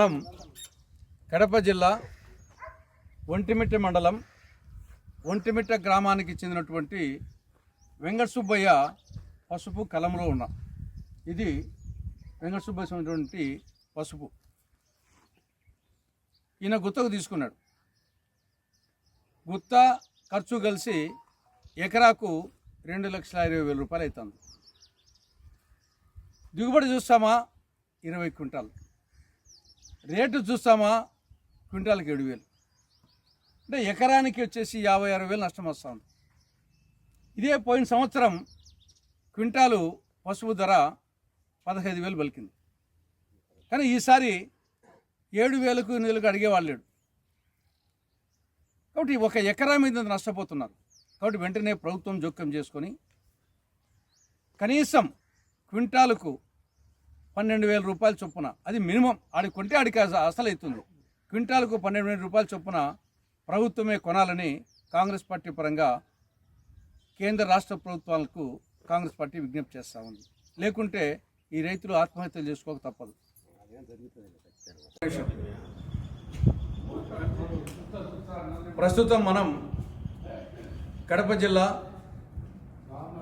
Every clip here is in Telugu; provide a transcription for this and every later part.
మనం కడప జిల్లా ఒంటిమిట్ట మండలం ఒంటిమిట్ట గ్రామానికి చెందినటువంటి వెంకట సుబ్బయ్య పసుపు కలంలో ఉన్నాం ఇది వెంకట సుబ్బయ్య పసుపు. ఈయన గుత్తకు తీసుకున్నాడు. గుత్త ఖర్చు కలిసి ఎకరాకు రెండు లక్షల ఇరవై వేల రూపాయలు అవుతుంది. దిగుబడి చూస్తామా? ఇరవై క్వింటాలు. రేటు చూస్తామా? క్వింటాల్కి ఏడు వేలు. అంటే ఎకరానికి వచ్చేసి యాభై అరవై వేలు నష్టం వస్తుంది. ఇదే పోయిన సంవత్సరం క్వింటాలు పసుపు ధర పదహైదు వేలు పలికింది. కానీ ఈసారి ఏడు వేలకు నీళ్ళకు అడిగేవాళ్ళు లేడు. కాబట్టి ఒక ఎకరా మీద నష్టపోతున్నారు. కాబట్టి వెంటనే ప్రభుత్వం జోక్యం చేసుకొని కనీసం క్వింటాలకు పన్నెండు వేల రూపాయల చొప్పున. అది మినిమం. ఆడి కొంటే ఆడికి అసలు అవుతుంది క్వింటాలకు పన్నెండు వేల రూపాయల చొప్పున ప్రభుత్వమే కొనాలని కాంగ్రెస్ పార్టీ పరంగా కేంద్ర రాష్ట్ర ప్రభుత్వాలకు కాంగ్రెస్ పార్టీ విజ్ఞప్తి చేస్తూ ఉంది. లేకుంటే ఈ రైతులు ఆత్మహత్యలు చేసుకోక తప్పదు. ప్రస్తుతం మనం కడప జిల్లా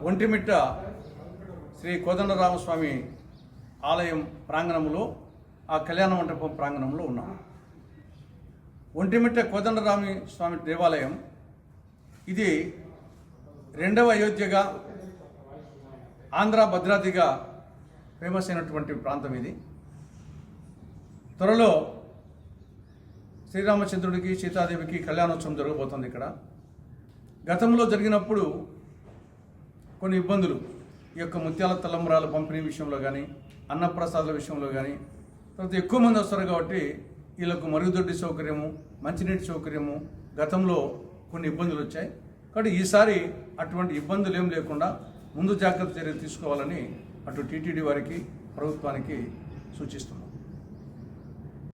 ఒంటిమిట్ట శ్రీ కోదండరామస్వామి ఆలయం ప్రాంగణంలో ఆ కళ్యాణ మండపం ప్రాంగణంలో ఉన్నాం. ఒంటిమిట్ట కోదండరామి స్వామి దేవాలయం ఇది రెండవ అయోధ్యగా ఆంధ్ర భద్రాద్రిగా ఫేమస్ అయినటువంటి ప్రాంతం ఇది. త్వరలో శ్రీరామచంద్రుడికి సీతాదేవికి కళ్యాణోత్సవం జరగబోతుంది ఇక్కడ. గతంలో జరిగినప్పుడు కొన్ని ఇబ్బందులు ఈ యొక్క ముత్యాల తలంబరాల పంపిణీ విషయంలో కానీ అన్నప్రసాదాల విషయంలో కానీ తర్వాత ఎక్కువ మంది వస్తారు కాబట్టి వీళ్ళకు మరుగుదొడ్డి సౌకర్యము మంచినీటి సౌకర్యము గతంలో కొన్ని ఇబ్బందులు వచ్చాయి. కాబట్టి ఈసారి అటువంటి ఇబ్బందులు ఏం లేకుండా ముందు జాగ్రత్త చర్యలు తీసుకోవాలని అటు టీటీడీ వారికి ప్రభుత్వానికి సూచిస్తున్నాం.